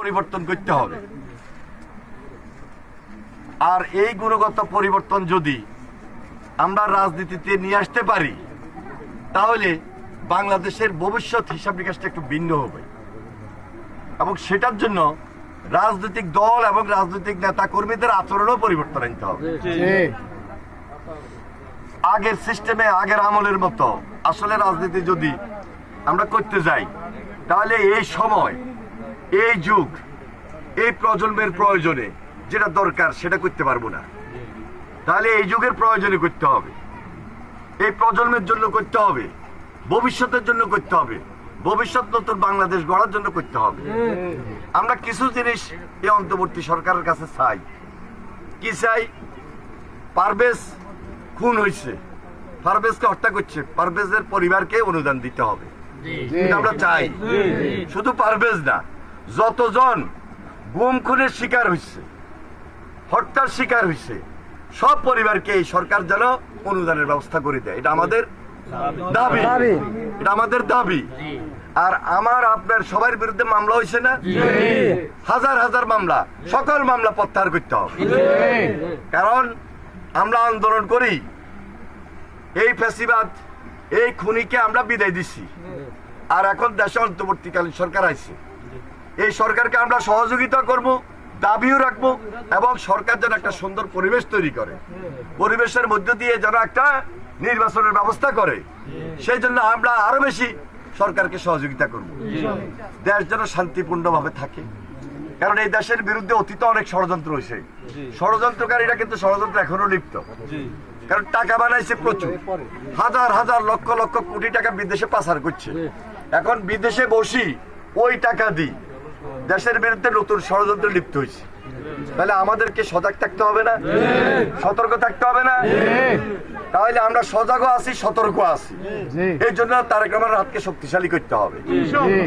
পরিবর্তন করতে হবে। আর এই গুণগত পরিবর্তন যদি আমরা রাজনীতিতে নিয়ে আসতে পারি তাহলে বাংলাদেশের ভবিষ্যৎ হিসাব নিকাশটা একটু ভিন্ন হবে। এবং সেটার জন্য রাজনৈতিক দল এবং রাজনৈতিক নেতা কর্মীদের আচরণও পরিবর্তন আনতে হবে। আগের সিস্টেমে আগের আমলের মতো আসলে রাজনীতি যদি আমরা করতে যাই তাহলে এই সময় এই যুগ এই প্রজন্মের প্রয়োজনে যেটা দরকার সেটা করতে পারব না। তাহলে এই যুগের প্রয়োজনে করতে হবে। এই প্রজন্মের জন্য করতে হবে। ভবিষ্যতের জন্য করতে হবে। ভবিষ্যৎ নতুন বাংলাদেশ গড়ার জন্য করতে হবে। আমরা কিছু জিনিস এই অন্তর্বর্তী সরকারের কাছে চাই। কি চাই? পারভেজ খুন হয়েছে। পারভেজকে হত্যা করছে। পারভেজের পরিবারকে অনুদান দিতে হবে। আমরা চাই। শুধু পারভেজ না যতজন গুম খুনের শিকার হয়েছে হত্যার শিকার হয়েছে সব পরিবারকে এই সরকার যেন অনুদানের ব্যবস্থা করে দেয়। এটা আমাদের দাবি। এটা আমাদের দাবি। আর আমার আপনার সবার বিরুদ্ধে মামলা হয়েছে না? হাজার হাজার মামলা সকল মামলা প্রত্যাহার করতে হবে। কারণ আমরা আন্দোলন করি এই ফেসিবাদ এই খুনিকে আমরা বিদায় দিছি। আর এখন দেশে অন্তর্বর্তীকালীন সরকার আছে এই সরকারকে আমরা সহযোগিতা করব, দাবিও রাখব এবং সরকার যেন একটা সুন্দর পরিবেশ তৈরি করে। পরিবেশের মধ্য দিয়ে যেন একটা নির্বাচনের ব্যবস্থা করে। সেই জন্য আমরা আরও বেশি সরকারকে সহযোগিতা করব। দেশ যেন শান্তিপূর্ণভাবে থাকে। কারণ এই দেশের বিরুদ্ধে অতীত অনেক ষড়যন্ত্র হয়েছে। ষড়যন্ত্রকারীরা কিন্তু ষড়যন্ত্র এখনও লিপ্ত। কারণ টাকা বানাইছে প্রচুর। হাজার হাজার লক্ষ লক্ষ কোটি টাকা বিদেশে পাচার করছে। এখন বিদেশে বসি ওই টাকা দিই। দেশের বিরুদ্ধে নতুন ষড়যন্ত্র লিপ্ত হয়েছে। তাহলে আমাদেরকে সজাগ থাকতে হবে না? সতর্ক থাকতে হবে না? তাহলে আমরা সজাগও আছি সতর্ক আছি। এই জন্য তারেক রহমানের হাতকে শক্তিশালী করতে হবে।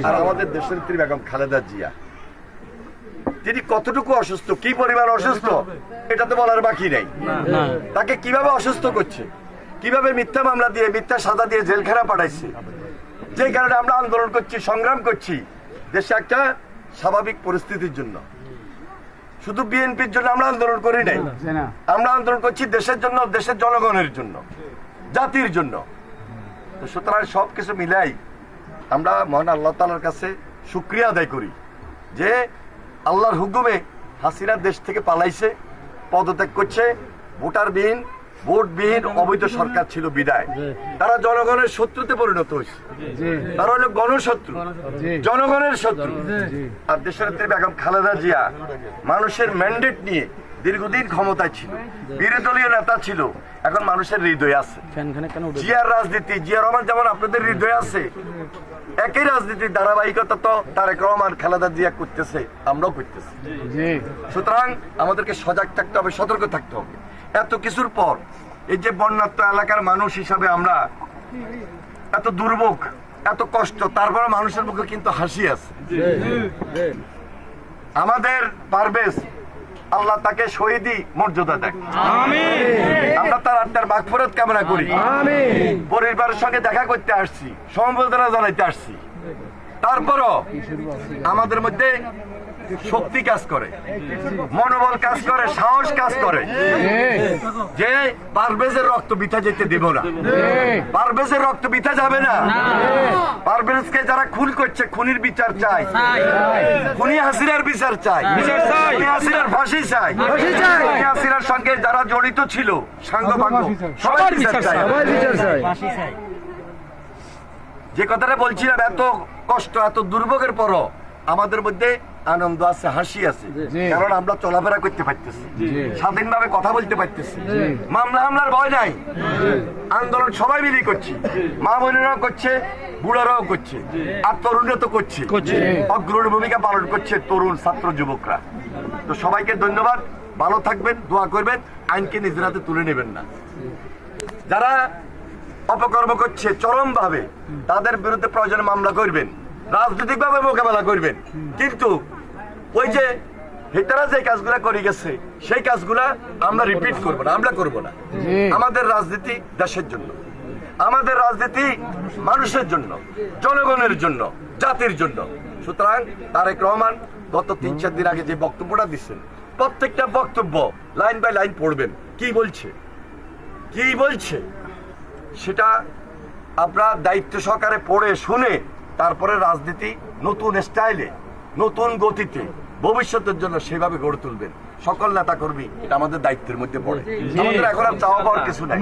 আর আমাদের দেশের নেত্রী বেগম খালেদা জিয়া তিনি কতটুকু অসুস্থ? কি পরিমাণ অসুস্থ? এটা তো বলার বাকি নেই। তাকে কীভাবে অসুস্থ করছে? কীভাবে মিথ্যা মামলা দিয়ে মিথ্যা সাজা দিয়ে জেলখানা পাঠাইছে? যে কারণে আমরা আন্দোলন করছি সংগ্রাম করছি। দেশে একটা স্বাভাবিক পরিস্থিতির জন্য। শুধু বিএনপির জন্য আমরা আন্দোলন করি নাই। আমরা আন্দোলন করছি দেশের জন্য দেশের জনগণের জন্য জাতির জন্য। তো সুতরাং সবকিছু মিলাই আমরা মহান আল্লাহ তালার কাছে শুক্রিয়া আদায় করি যে আল্লাহর হুকুমে হাসিনা দেশ থেকে পালাইছে পদত্যাগ করছে ভোটারবিহীন ভোটবিহীন অবৈধ সরকার ছিল বিদায়। তারা জনগণের শত্রুতে পরিণত হয়েছে। তারা হলো গণশত্রু। জনগণের শত্রু। আর দেশনেত্রী বেগম খালেদা জিয়া মানুষের ম্যান্ডেট নিয়ে দীর্ঘদিন ক্ষমতায় ছিল। বিরোধী দলীয় নেতা ছিল। এখন মানুষের হৃদয় আছে। জিয়ার রাজনীতি জিয়া রহমান যেমন আপনাদের হৃদয় আছে একই রাজনীতির ধারাবাহিকতা তো তারেক রহমান খালেদা জিয়া করতেছে আমরাও করতেছি। সুতরাং আমাদেরকে সজাগ থাকতে হবে সতর্ক থাকতে হবে। এত কিছুর পর এই যে বন্যাত্ম এলাকার মানুষ হিসাবে আমরা এত দুর্ভোগ এত কষ্ট তারপরে মানুষের মুখে কিন্তু হাসি আছে। আমাদের পারভেজ আল্লাহ তাকে শহীদি মর্যাদা দেয় আমরা তার আত্মার বাঘফরত কামনা করি। পরিবারের সঙ্গে দেখা করতে আসছি সমবেদনা জানাইতে আসছি। তারপরও আমাদের মধ্যে শক্তি কাজ করে মনোবল কাজ করে সাহস কাজ করে। যে পারভেজের রক্ত বিথা যেতে দেব না। পারভেজের রক্ত বিথা যাবে না। পারভেজকে যারা খুন করছে খুনির বিচার চাই। খুনি হাসিনার বিচার চাই। খুনি হাসিনার ফাঁসি চাই। খুনি হাসিনার সঙ্গে যারা জড়িত ছিল সাঙ্গ সবাই বিচার চাই। যে কথাটা বলছিলাম এত কষ্ট এত দুর্ভোগের পরও আমাদের মধ্যে আনন্দ আছে হাসি আছে। কারণ আমরা চলাফেরা করতে পারতেছি। স্বাধীনভাবে কথা বলতে পারতেছি। মামলা হামলার ভয় নাই। আন্দোলন সবাই মিলে করছি। মা বোনেরাও করছে বুড়ারাও করছে। আর তরুণরা তো করছে। অগ্রণী ভূমিকা পালন করছে তরুণ ছাত্র যুবকরা। তো সবাইকে ধন্যবাদ। ভালো থাকবেন দোয়া করবেন। আইনকে নিজের হাতে তুলে নেবেন না। যারা অপকর্ম করছে চরম ভাবে তাদের বিরুদ্ধে প্রয়োজনে মামলা করবেন। রাজনৈতিক ভাবে মোকাবেলা করবেন। কিন্তু ওই যে হেতারা যে কাজগুলা করে গেছে সেই কাজগুলা আমরা রিপিট করব না আমরা করব না। আমাদের রাজনীতি দেশের জন্য আমাদের রাজনীতি মানুষের জন্য জনগণের জন্য জাতির জন্য। সুতরাং তারেক রহমান গত তিন চার দিন আগে যে বক্তব্যটা দিচ্ছেন প্রত্যেকটা বক্তব্য লাইন বাই লাইন পড়বেন। কি বলছে? কি বলছে? সেটা আপনার দায়িত্ব সহকারে পড়ে শুনে তারপরে রাজনীতি নতুন স্টাইলে নতুন গতিতে ভবিষ্যতের জন্য সেভাবে গড়ে তুলবেন। সকল নেতা কর্মী এটা আমাদের দায়িত্বের মধ্যে পড়ে। আমাদের এখন আর চাওয়া পাওয়ার কিছু নাই।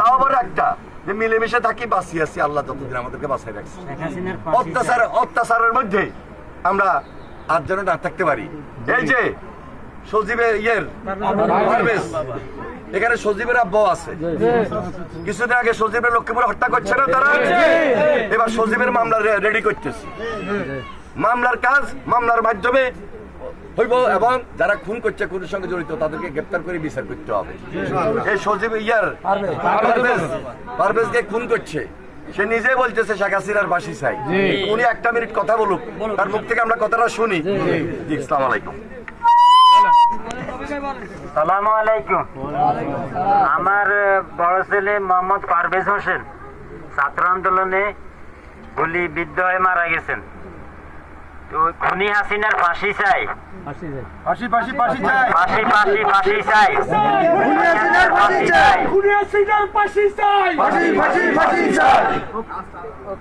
চাওয়া পাওয়ার একটা যে মিলেমিশে থাকি বাঁচিয়ে আছি আল্লাহ যতদিন আমাদেরকে বাঁচাই রাখছে। অত্যাচার অত্যাচারের মধ্যে আমরা আর যেন না থাকতে পারি। এই যে সজীবের ইয়ের এখানে সজীবের আব্বাও আছে। কিছুদিন আগে সজীবের লক্ষ্মীপুরে হত্যা করছে না তারা? এবার সজীবের মামলা রেডি করতেছে। মামলার কাজ মামলার মাধ্যমে হইব এবং যারা খুন করছে খুনের সঙ্গে জড়িত তাদেরকে গ্রেপ্তার করে বিচার করতে হবে। এই সজীব ইয়ার পারভেজ। পারভেজকে খুন করছে। সে নিজে বলতেছে শেখ হাসিনার বাসি চাই উনি একটা মিনিট কথা বলুক। তার মুখ থেকে আমরা কথাটা শুনি। জি। ইসলাম আলাইকুম। সালামু আলাইকুম। আমার বড় ছেলে মোহাম্মদ পারভেজ হোসেন। ছাত্র আন্দোলনে গুলি বিদ্ধ হয়ে মারা গেছেন। তো খুনি হাসিনার ফাঁসি চাই। ফাঁসি ফাঁসি ফাঁসি চাই। ফাঁসি চাই। ফাঁসি ফাঁসি ফাঁসি চাই।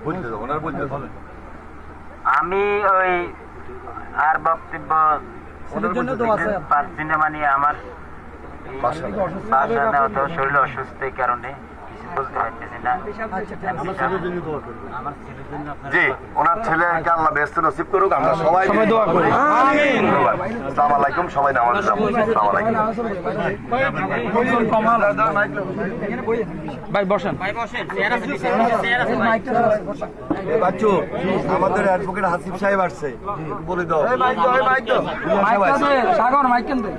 বলতে ওনার বলতে আমি ওই আর বক্তব্য পারছি দিনে মানে আমার। বাসা নেওয়া তো শরীর অসুস্থ এই কারণে কিছু পারতেছি না জি ওনার ছেলেকে আল্লাহ ব্যস্ত নসিব করুক আমরা সবাই সবাই দোয়া করি। ধন্যবাদ। আলাইকুম সবাই নামাজ যাব আসসালামু আলাইকুম। বাচ্চু আমাদের অ্যাডভোকেট হাসিফ সাহেব আসছে। বলে দাও। সাগর মাইক কেন দেন?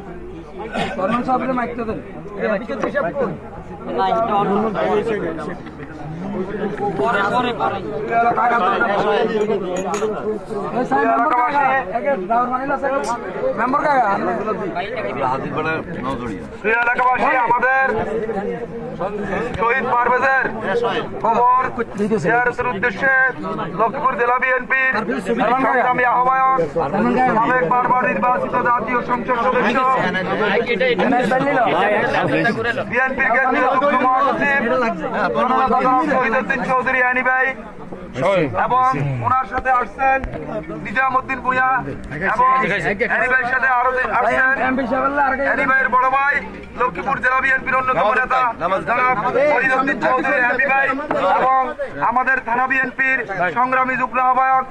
মেম্বার এলাকাবাসী আমাদের শহীদ পারভেজের খবর। উদ্দেশ্যে লক্ষ্মীপুর জেলা বিএনপির আহ্বায়ক জাতীয় সংসদ সদস্য মহাসচিব চৌধুরী এবং ওনার সাথে নিজামুদ্দিন ভাইয়ের সাথে বড় ভাই লক্ষ্মীপুর জেলা বিএনপির নেতা চৌধুরী এবং আমাদের থানা বিএনপির সংগ্রামী যুগ্ম আহ্বায়ক